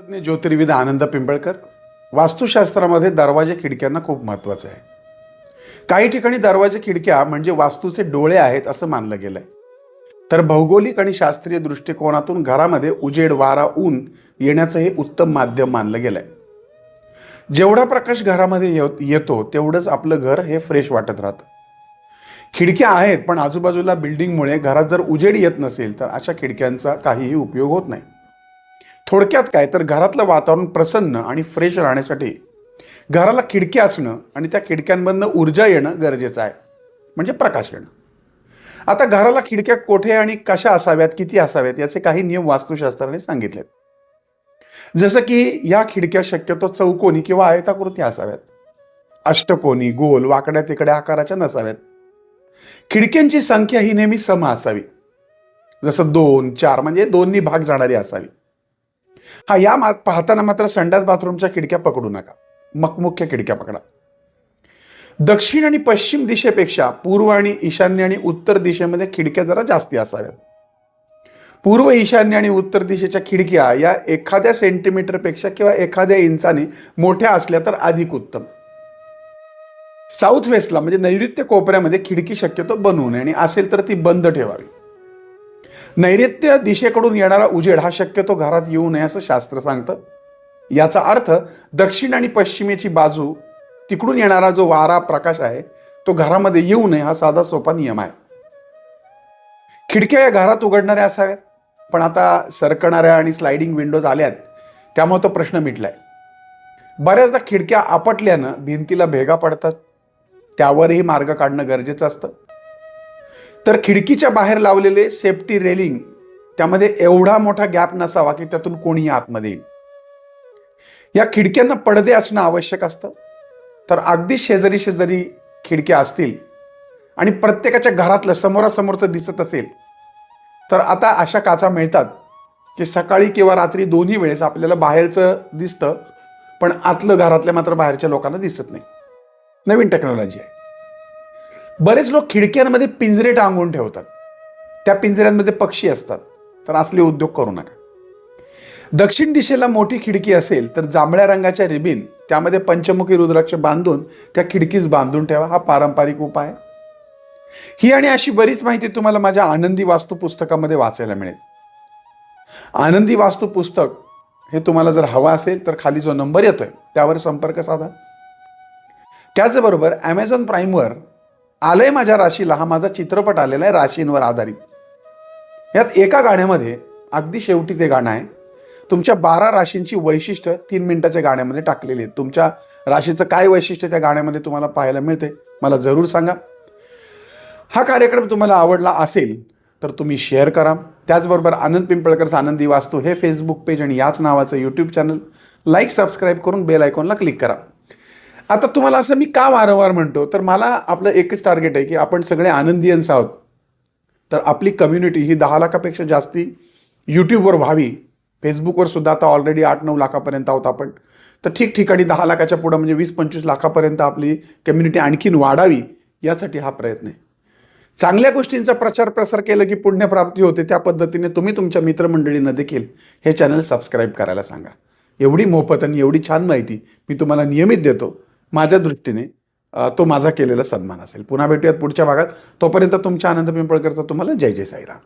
तज्ज्ञ ज्योतिर्विद आनंद पिंबळकर वास्तुशास्त्रामध्ये दरवाजे खिडक्यांना खूप महत्त्वाचं आहे. काही ठिकाणी दरवाजे खिडक्या म्हणजे वास्तूचे डोळे आहेत असं मानलं गेलंय. तर भौगोलिक आणि शास्त्रीय दृष्टिकोनातून घरामध्ये उजेड वारा ऊन येण्याचं हे उत्तम माध्यम मानलं गेलंय. जेवढा प्रकाश घरामध्ये येत- येतो तेवढंच आपलं घर हे फ्रेश वाटत राहतं. खिडक्या आहेत पण आजूबाजूला बिल्डिंगमुळे घरात जर उजेड येत नसेल तर अशा खिडक्यांचा काहीही उपयोग होत नाही. थोडक्यात काय तर घरातलं वातावरण प्रसन्न आणि फ्रेश राहण्यासाठी. घराला खिडक्या असणं आणि त्या खिडक्यांमधनं ऊर्जा येणं गरजेचं आहे. म्हणजे प्रकाश येणं. आता घराला खिडक्या कोठे आणि कशा असाव्यात किती असाव्यात याचे काही नियम वास्तुशास्त्राने सांगितलेत. जसं की या खिडक्या शक्यतो चौकोनी किंवा आयताकृती असाव्यात. अष्टकोनी गोल वाकड्या तिकड्या आकाराच्या नसाव्यात. खिडक्यांची संख्या ही नेहमी सम असावी. जसं दोन चार म्हणजे दोन्ही भाग जाणारी असावी. हा या मा पाहताना मात्र संडास बाथरूमच्या खिडक्या पकडू नका. मग मुख्य खिडक्या पकडा. दक्षिण आणि पश्चिम दिशेपेक्षा पूर्व आणि ईशान्य आणि उत्तर दिशेमध्ये खिडक्या जरा जास्ती असाव्यात. पूर्व ईशान्य आणि उत्तर दिशेच्या खिडक्या या एखाद्या सेंटीमीटरपेक्षा किंवा एखाद्या इंचाने मोठ्या असल्या तर अधिक उत्तम. साऊथ वेस्टला म्हणजे नैऋत्य कोपऱ्यामध्ये खिडकी शक्यतो बनवू नये आणि असेल तर ती बंद ठेवावी. नैऋत्य दिशेकडून येणारा उजेड हा शक्यतो घरात येऊ नये असं शास्त्र सांगतं. याचा अर्थ दक्षिण आणि पश्चिमेची बाजू तिकडून येणारा जो वारा प्रकाश आहे तो घरामध्ये येऊ नये हा साधा सोपा नियम आहे. खिडक्या या घरात उघडणाऱ्या असाव्यात पण आता सरकणाऱ्या आणि स्लायडिंग विंडोज आल्यात त्यामुळे तो प्रश्न मिटलाय. बऱ्याचदा खिडक्या आपटल्यानं भिंतीला भेगा पडतात. त्यावरही मार्ग काढणं गरजेचं असतं. तर खिडकीच्या बाहेर लावलेले सेफ्टी रेलिंग त्यामध्ये एवढा मोठा गॅप नसावा की त्यातून कोणीही आतमध्ये येईल. या खिडक्यांना पडदे असणं आवश्यक असतं. तर अगदी शेजारी शेजारी खिडक्या असतील आणि प्रत्येकाच्या घरातलं समोरासमोरचं दिसत असेल तर आता अशा काचा मिळतात की सकाळी किंवा रात्री दोन्ही वेळेस आपल्याला बाहेरचं दिसतं पण आतलं घरातल्या मात्र बाहेरच्या लोकांना दिसत नाही. नवीन टेक्नॉलॉजी आहे. बरेच लोक खिडक्यांमध्ये पिंजरे टांगून ठेवतात. त्या पिंजऱ्यांमध्ये पक्षी असतात. तर असले उद्योग करू नका. दक्षिण दिशेला मोठी खिडकी असेल तर जांभळ्या रंगाच्या रिबीन त्यामध्ये पंचमुखी रुद्राक्ष बांधून त्या खिडकीस बांधून ठेवा. हा पारंपरिक उपाय ही आणि अशी बरीच माहिती तुम्हाला माझ्या आनंदी वास्तू पुस्तकामध्ये वाचायला मिळेल. आनंदी वास्तू पुस्तक हे तुम्हाला जर हवं असेल तर खाली जो नंबर येतोय त्यावर संपर्क साधा. त्याचबरोबर ॲमेझॉन प्राईमवर आलंय माझ्या राशीला. हा माझा चित्रपट आलेला आहे राशींवर आधारित. यात एका गाण्यामध्ये अगदी शेवटी ते गाणं आहे तुमच्या बारा राशींची वैशिष्ट्य तीन मिनिटाच्या गाण्यामध्ये टाकलेली आहेत. तुमच्या राशीचं काय वैशिष्ट्य त्या गाण्यामध्ये तुम्हाला पाहायला मिळते मला जरूर सांगा. हा कार्यक्रम तुम्हाला आवडला असेल तर तुम्ही शेअर करा. त्याचबरोबर आनंद पिंपळकरचा आनंदी वास्तू हे फेसबुक पेज आणि याच नावाचं यूट्यूब चॅनल लाईक सबस्क्राईब करून बेल आयकॉनला क्लिक करा. आता तुम्हाला असं मी का वारंवार म्हणतो? तर मला आपलं एकच टार्गेट आहे की आपण सगळे आनंदियन्स आहोत. तर आपली कम्युनिटी ही दहा लाखापेक्षा जास्ती यूट्यूबवर व्हावी. फेसबुकवर सुद्धा आता ऑलरेडी आठ नऊ लाखापर्यंत आहोत आपण. तर ठिकठिकाणी दहा लाखाच्या पुढं म्हणजे वीस पंचवीस लाखापर्यंत आपली कम्युनिटी आणखीन वाढावी यासाठी हा प्रयत्न आहे. चांगल्या गोष्टींचा प्रचार प्रसार केला की पुण्यप्राप्ती होते त्या पद्धतीने तुम्ही तुमच्या मित्रमंडळींना देखील हे चॅनल सबस्क्राईब करायला सांगा. एवढी मोफत आणि एवढी छान माहिती मी तुम्हाला नियमित देतो. माझ्या दृष्टीने तो माझा केलेला सन्मान असेल. पुन्हा भेटूयात पुढच्या भागात. तोपर्यंत तुमच्या आनंद पिंपळकरचा तुम्हाला जय जय साईराम.